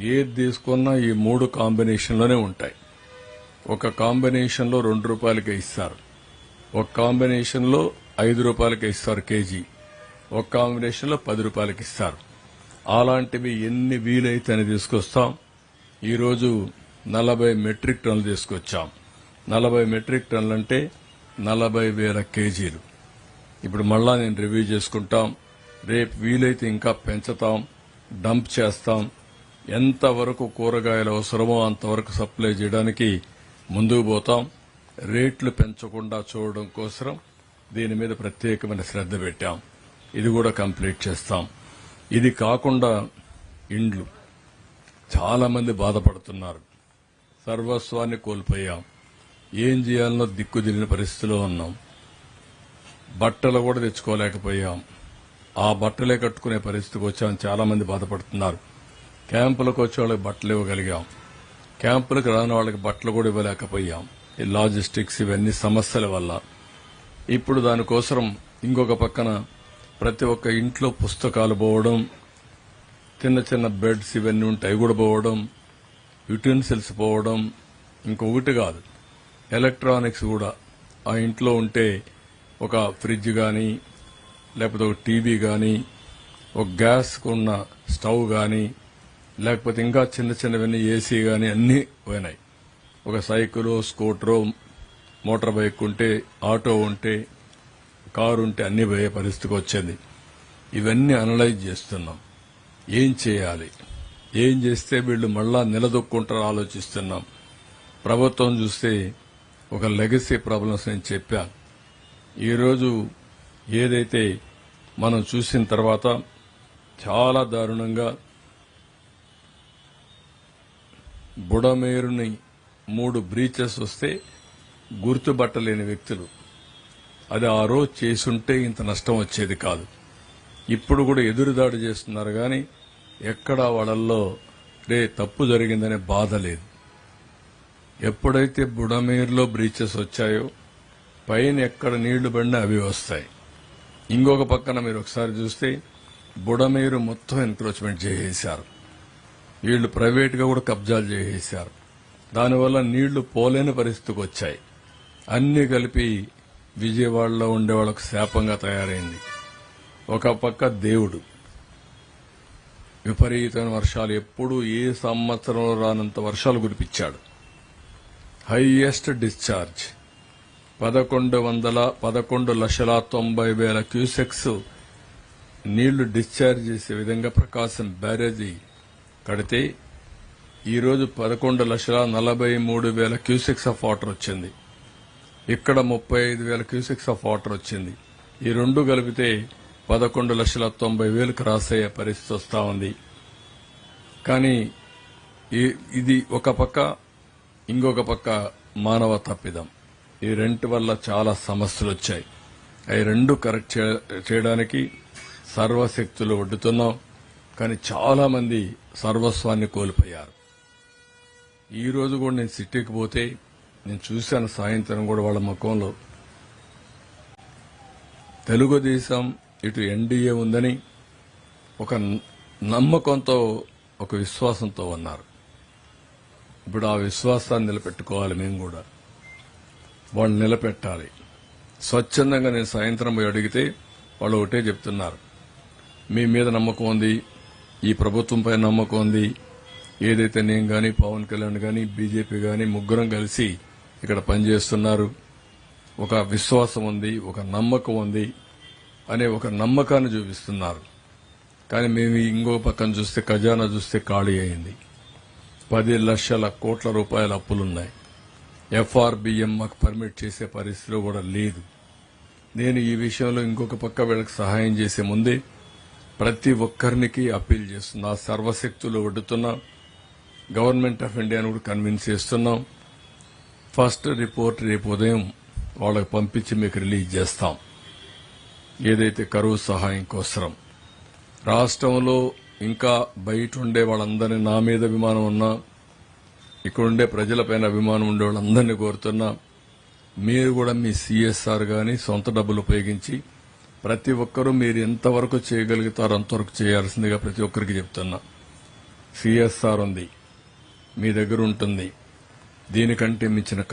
ఏది తీసుకున్నా ఈ మూడు కాంబినేషన్లోనే ఉంటాయి. ఒక కాంబినేషన్లో రెండు రూపాయలకే ఇస్తారు. ఒక కాంబినేషన్లో ఐదు రూపాయలకే ఇస్తారు కేజీ. ఒక కాంబినేషన్లో పది రూపాయలకి ఇస్తారు. అలాంటివి ఎన్ని వీలైతే అని తీసుకొస్తాం. ఈరోజు నలభై మెట్రిక్ టన్నులు తీసుకొచ్చాం. నలభై మెట్రిక్ టన్నులు అంటే నలభై వేల కేజీలు. ఇప్పుడు మళ్ళా నేను రివ్యూ చేసుకుంటాం. రేపు వీలైతే ఇంకా పెంచుతాం. డంప్ చేస్తాం. ఎంతవరకు కూరగాయలు అవసరమో అంతవరకు సప్లై చేయడానికి ముందుకు పోతాం. రేట్లు పెంచకుండా చూడడం కోసం దీని మీద ప్రత్యేకమైన శ్రద్ధ పెట్టాం. ఇది కూడా కంప్లీట్ చేస్తాం. ఇది కాకుండా ఇండ్లు. చాలామంది బాధపడుతున్నారు. సర్వస్వాన్ని కోల్పోయాం. ఏం చేయాలనో దిక్కు తెలియని పరిస్థితిలో ఉన్నాం. బట్టలు కూడా తెచ్చుకోలేకపోయాం. ఆ బట్టలే కట్టుకునే పరిస్థితికి వచ్చాం చాలామంది బాధపడుతున్నారు. క్యాంపులకు వచ్చే వాళ్ళకి బట్టలు ఇవ్వగలిగాం. క్యాంపులకు రాని వాళ్ళకి బట్టలు కూడా ఇవ్వలేకపోయాం. ఈ లాజిస్టిక్స్ ఇవన్నీ సమస్యల వల్ల. ఇప్పుడు దానికోసం ఇంకొక పక్కన ప్రతి ఒక్క ఇంట్లో పుస్తకాలు పోవడం చిన్న చిన్న బెడ్స్ ఇవన్నీ ఉంటాయి అవి కూడా పోవడం యుటెన్సిల్స్ పోవడం ఇంకొకటి కాదు. ఎలక్ట్రానిక్స్ కూడా. ఆ ఇంట్లో ఉంటే ఒక ఫ్రిడ్జ్ కానీ లేకపోతే ఒక టీవీ కానీ ఒక గ్యాస్ ఉన్న స్టవ్ కానీ లేకపోతే ఇంకా చిన్న చిన్నవన్నీ ఏసీ కానీ అన్నీ పోయినాయి. ఒక సైకిల్ స్కూటరు మోటార్ బైక్ ఉంటే ఆటో ఉంటే కారు ఉంటే అన్ని పోయే పరిస్థితికి వచ్చింది. ఇవన్నీ అనలైజ్ చేస్తున్నాం. ఏం చేయాలి? ఏం చేస్తే వీళ్ళు మళ్ళా నిలదొక్కుంటారో ఆలోచిస్తున్నాం. ప్రభుత్వం చూస్తే ఒక లెగసీ ప్రాబ్లమ్స్ నేను చెప్పాను ఈరోజు ఏదైతే మనం చూసిన తర్వాత చాలా దారుణంగా బుడమేరుని మూడు బ్రీచెస్ వస్తే గుర్తుపట్టలేని వ్యక్తులు. అది ఆ రోజు చేసుంటే ఇంత నష్టం వచ్చేది కాదు. ఇప్పుడు కూడా ఎదురుదాడి చేస్తున్నారు కానీ ఎక్కడా వాళ్ళల్లో రే తప్పు జరిగిందనే బాధ లేదు. ఎప్పుడైతే బుడమేరులో బ్రీచెస్ వచ్చాయో పైన ఎక్కడ నీళ్ళు పడినా అవి వస్తాయి. ఇంకొక పక్కన మీరు ఒకసారి చూస్తే బుడమేరు మొత్తం ఎన్క్రోచ్మెంట్ చేసేశారు. వీళ్ళు ప్రైవేట్గా కూడా కబ్జాలు చేసేశారు. దానివల్ల నీళ్ళు పోలేని పరిస్థితికి వచ్చాయి. అన్నీ కలిపి విజయవాడలో ఉండే వాళ్ళకు శాపంగా తయారైంది. ఒక పక్క దేవుడు. విపరీతమైన వర్షాలు. ఎప్పుడు ఏ సంవత్సరంలో రానంత వర్షాలు కురిపించాడు. Highest discharge. పదకొండు వందల పదకొండు లక్షల తొంభై వేల క్యూసెక్స్ నీళ్ళు డిశ్చార్జ్ చేసే విధంగా ప్రకాశం బ్యారేజీ కడితే ఈరోజు పదకొండు లక్షల నలభై మూడు వేల క్యూసెక్స్ ఆఫ్ వాటర్ వచ్చింది. ఇక్కడ ముప్పై ఐదు వేల క్యూసెక్స్ ఆఫ్ వాటర్ వచ్చింది. ఈ రెండు కలిపితే పదకొండు లక్షల తొంభై వేలు క్రాస్ అయ్యే పరిస్థితి వస్తూ ఉంది. కానీ ఈ- ఇది ఒక పక్క ఇంకొక పక్క మానవ తప్పిదం. ఈ రెంటి వల్ల చాలా సమస్యలు వచ్చాయి. అవి రెండు కరెక్ట్ చే- చేయడానికి సర్వశక్తులు ఒడ్డుతున్నాం. కానీ చాలా మంది సర్వస్వాన్ని కోల్పోయారు. ఈ రోజు కూడా నేను సిటీకి పోతే నేను చూశాను సాయంత్రం కూడా వాళ్ళ ముఖంలో. తెలుగుదేశం ఇటు ఎన్డీఏ ఉందని ఒక నమ్మకంతో ఒక విశ్వాసంతో ఉన్నారు. ఇప్పుడు ఆ విశ్వాసాన్ని నిలబెట్టుకోవాలి మేము కూడా. వాళ్ళు నిలబెట్టాలి. స్వచ్ఛందంగా నేను సాయంత్రం పోయి అడిగితే వాళ్ళు ఒకటే చెప్తున్నారు. మీ మీద నమ్మకం ఉంది ఈ ప్రభుత్వంపై నమ్మకం ఉంది. ఏదైతే నేను గాని పవన్ కళ్యాణ్ గాని బీజేపీ గాని ముగ్గురం కలిసి ఇక్కడ పనిచేస్తున్నారు. ఒక విశ్వాసం ఉంది ఒక నమ్మకం ఉంది అనే ఒక నమ్మకాన్ని చూపిస్తున్నారు. కానీ మేము ఇంకో పక్కన చూస్తే ఖజానా చూస్తే ఖాళీ అయింది. పది లక్షల కోట్ల రూపాయల అప్పులున్నాయి. ఎఫ్ఆర్బిఎం మాకు పర్మిట్ చేసే పరిస్థితిలో కూడా లేదు. నేను ఈ విషయంలో ఇంకొక పక్క వీళ్ళకి సహాయం చేసే ముందే ప్రతి ఒక్కరికి అప్పీల్ చేస్తున్నా సర్వశక్తులు ఒడ్డుతున్నా గవర్నమెంట్ ఆఫ్ ఇండియాను కూడా కన్విన్స్ చేస్తున్నాం. ఫస్ట్ రిపోర్ట్ రేపు ఉదయం వాళ్ళకి పంపించి మీకు రిలీజ్ చేస్తాం. ఏదైతే కరువు సహాయం కోసరం. రాష్ట్రంలో ఇంకా బయట ఉండే వాళ్ళందరినీ నా మీద అభిమానం ఉన్నా ఇక్కడుండే ప్రజలపైన అభిమానం ఉండే వాళ్ళందరినీ కోరుతున్నా మీరు కూడా మీ సిఎస్ఆర్ గాని సొంత డబ్బులు ఉపయోగించి ప్రతి ఒక్కరూ మీరు ఎంతవరకు చేయగలుగుతారో అంతవరకు చేయాల్సిందిగా ప్రతి ఒక్కరికి చెప్తున్నా. సిఎస్ఆర్ ఉంది. మీ దగ్గర ఉంటుంది. దీనికంటే మించిన